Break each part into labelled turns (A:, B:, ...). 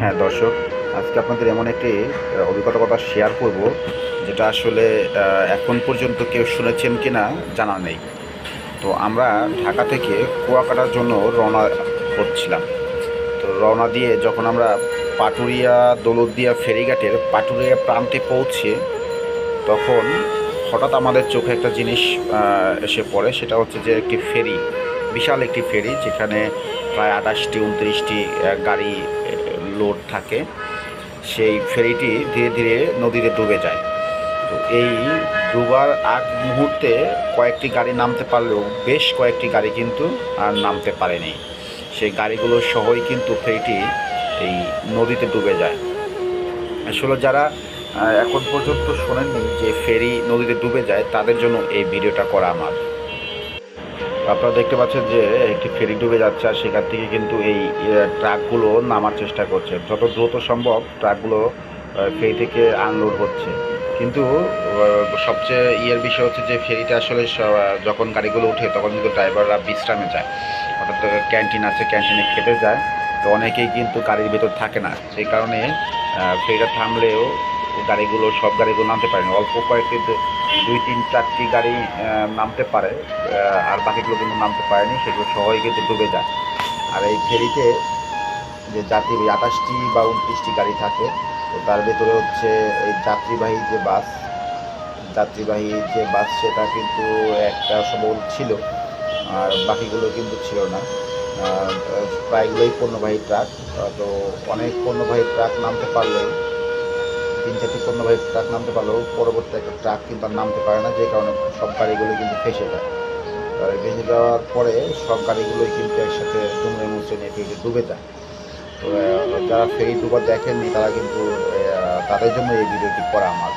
A: হ্যাঁ দর্শক, আজকে আপনাদের এমন একটি অভিজ্ঞতার কথা শেয়ার করব, যেটা আসলে এখন পর্যন্ত কেউ শুনেছেন কি না জানা নেই। তো আমরা ঢাকা থেকে কুয়াকাটার জন্য রওনা করছিলাম। তো রওনা দিয়ে যখন আমরা পাটুরিয়া, দৌলতদিয়া ফেরিঘাটের পাটুরিয়া প্রান্তে পৌঁছে, তখন হঠাৎ আমাদের চোখে একটা জিনিস এসে পড়ে, সেটা হচ্ছে যে একটি ফেরি, বিশাল একটি ফেরি, যেখানে প্রায় আঠাশটি, উনত্রিশটি গাড়ি লোড থাকে, সেই ফেরিটি ধীরে ধীরে নদীতে ডুবে যায়। তো এই ডুবার আগ মুহূর্তে কয়েকটি গাড়ি নামতে পারলেও বেশ কয়েকটি গাড়ি কিন্তু আর নামতে পারেনি। সেই গাড়িগুলো সহই কিন্তু ফেরিটি এই নদীতে ডুবে যায়। আসলে যারা এখন পর্যন্ত শোনেননি যে ফেরি নদীতে ডুবে যায়, তাদের জন্য এই ভিডিওটা করা আমার। আপনারা দেখতে পাচ্ছেন যে একটি ফেরি ডুবে যাচ্ছে আর সেখান থেকে কিন্তু এই ট্রাকগুলো নামার চেষ্টা করছে। যত দ্রুত সম্ভব ট্রাকগুলো ফেরি থেকে আনলোড হচ্ছে। কিন্তু সবচেয়ে ইয়ের বিষয় হচ্ছে যে ফেরিতে আসলে যখন গাড়িগুলো উঠে তখন কিন্তু ড্রাইভাররা বিশ্রামে যায়। অর্থাৎ ক্যান্টিন আছে, ক্যান্টিনে খেতে যায়। তো অনেকেই কিন্তু গাড়ির ভেতর থাকে না। সেই কারণে ফেরিটা থামলেও গাড়িগুলো, সব গাড়িগুলো নামতে পারেনি। অল্প কয়েকটি দুই তিন চারটি গাড়ি নামতে পারে আর বাকিগুলো কিন্তু নামতে পারেনি, সেগুলো সবাই কিন্তু ডুবে যায়। আর এই ফেরিতে যে যাত্রী আঠাশটি বা উনত্রিশটি গাড়ি থাকে, তো তার ভেতরে হচ্ছে এই যাত্রীবাহী যে বাস, যাত্রীবাহী যে বাস, সেটা কিন্তু একটা সবল ছিল, আর বাকিগুলো কিন্তু ছিল না। প্রায়গুলোই পণ্যবাহী ট্রাক, তো অনেক পণ্যবাহী ট্রাক নামতে পারলেও তিন চারটি পণ্যবাহী ট্রাক নামতে পারলেও পরবর্তী একটা ট্রাক কিন্তু আর নামতে পারে না, যে কারণে সব গাড়িগুলো কিন্তু ফেসে যায়। ভেসে যাওয়ার পরে সব গাড়িগুলোই কিন্তু একসাথে ডুমরে মুচড়ে নিয়ে ফেরিতে ডুবে যায়। তো যারা ফেরি ডুবা দেখেননি, তারা কিন্তু তাদের জন্য এই ভিডিওটি করা আমার।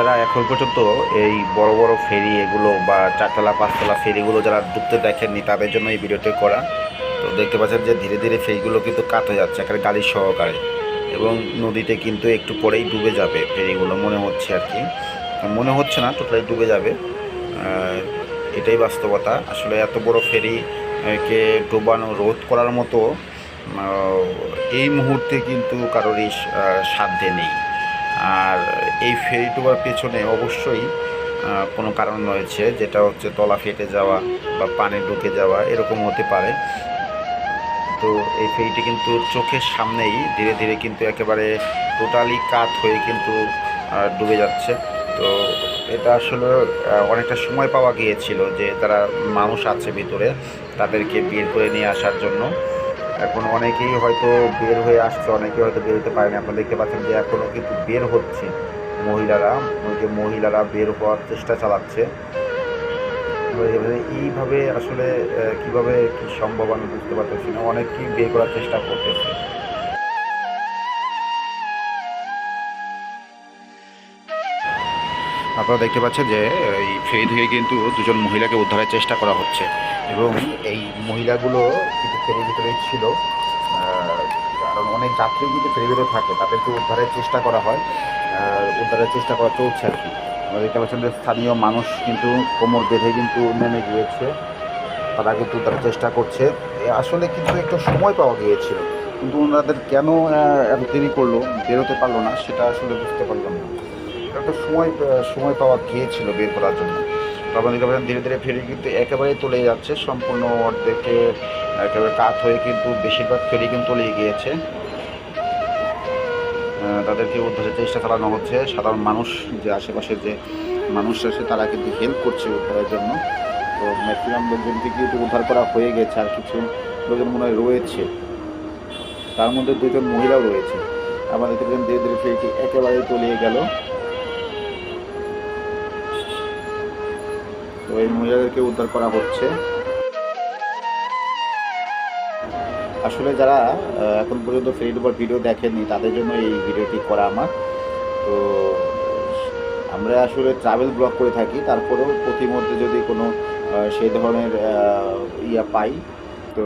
A: যারা এখন পর্যন্ত এই বড় বড় ফেরি এগুলো বা চারতলা পাঁচতলা ফেরিগুলো যারা ডুবতে দেখেননি তাদের জন্য এই ভিডিওটি করা। তো দেখতে পাচ্ছেন যে ধীরে ধীরে ফেরিগুলো কিন্তু কাত হয়ে যাচ্ছে এখানে গাড়ি সহকারে। এবং নদীতে কিন্তু একটু পরেই ডুবে যাবে ফেরিগুলো মনে হচ্ছে আর কি। মনে হচ্ছে না টোটালি ডুবে যাবে। এটাই বাস্তবতা। আসলে এত বড় ফেরি আহ, কে ডোবানো রোধ করার মতো এই মুহূর্তে কিন্তু কারোরই সাধ্যে নেই। আর এই ফেরি ডোবার পেছনে অবশ্যই কোনো কারণ রয়েছে, যেটা হচ্ছে তলা ফেটে যাওয়া বা পানি ঢুকে যাওয়া, এরকম হতে পারে। তো এই ফেরিটি কিন্তু চোখের সামনেই ধীরে ধীরে কিন্তু একেবারে টোটালি কাত হয়ে কিন্তু ডুবে যাচ্ছে। তো এটা আসলে অনেকটা সময় পাওয়া গিয়েছিল যে তারা মানুষ আছে ভিতরে, তাদেরকে বের করে নিয়ে আসার জন্য। এখন অনেকেই হয়তো বের হয়ে আসছে, অনেকেই হয়তো বের হতে পারেনি। আপনারা দেখতে পাচ্ছেন যে এখনও কিন্তু বের হচ্ছে মহিলারা যে মহিলারা বের হওয়ার চেষ্টা চালাচ্ছে। এইভাবে আসলে কীভাবে কি সম্ভব আমি বুঝতে পারতেছি না। অনেকেই বের করার চেষ্টা করতেছে। আপনারা দেখতে পাচ্ছেন যে এই ফেরি থেকে কিন্তু দুজন মহিলাকে উদ্ধারের চেষ্টা করা হচ্ছে। এবং এই মহিলাগুলো কিন্তু ফেরির ভিতরেই ছিল। কারণ অনেক যাত্রী কিন্তু ফেরি ভিতরে থাকে, তাদেরকে উদ্ধারের চেষ্টা করা হয়। উদ্ধারের চেষ্টা করা চলছে আর কি। আমরা দেখতে পাচ্ছেন যে স্থানীয় মানুষ কিন্তু কোমর বেঁধে কিন্তু নেমে গিয়েছে। তারা কিন্তু উদ্ধারের চেষ্টা করছে। আসলে কিন্তু একটু সময় পাওয়া গিয়েছিল। কিন্তু ওনাদের কেন এত দেরি করল, বেরোতে পারল না, সেটা আসলে বুঝতে পারলাম না। একটা সময় সময় পাওয়া গিয়েছিল বের করার জন্য। তারপর দেখতে ধীরে ধীরে ফেরি কিন্তু একেবারেই তলে যাচ্ছে, সম্পূর্ণ অর্ধেকে একেবারে কাত হয়ে কিন্তু বেশিরভাগ ফেরি কিন্তু তলিয়ে গিয়েছে। তাদেরকে উদ্ধারের চেষ্টা চালানো হচ্ছে। সাধারণ মানুষ যে আশেপাশে যে মানুষ আছে তারা কিন্তু হেল্প করছে উদ্ধারের জন্য। তো ম্যাক্সিমাম লোকজনকে কিন্তু উদ্ধার করা হয়ে গেছে, আর কিছু লোকজন মনে হয় রয়েছে। তার মধ্যে দুজন মহিলাও রয়েছে। আবার দেখতে ধীরে ধীরে ফেরিটি একেবারেই তলিয়ে গেল। তো এই মহিলাদেরকে উদ্ধার করা হচ্ছে। আসলে যারা এখন পর্যন্ত ফেরি ডুবার ভিডিও দেখেননি, তাদের জন্য এই ভিডিওটি করা আমার। তো, আমরা আসলে ট্রাভেল ব্লগ করে থাকি, তারপরেও প্রতিমধ্যে যদি কোনো সেই ধরনের ইয়া পাই, তো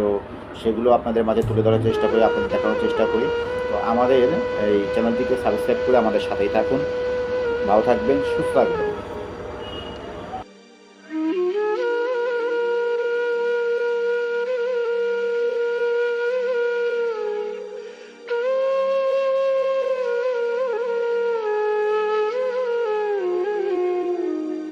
A: সেগুলো আপনাদের মাঝে তুলে ধরার চেষ্টা করি, আপনাদের দেখানোর চেষ্টা করি। তো আমাদের এই চ্যানেলটিকে সাবস্ক্রাইব করে আমাদের সাথেই থাকুন। ভালো থাকবেন, সুস্থ থাকবেন।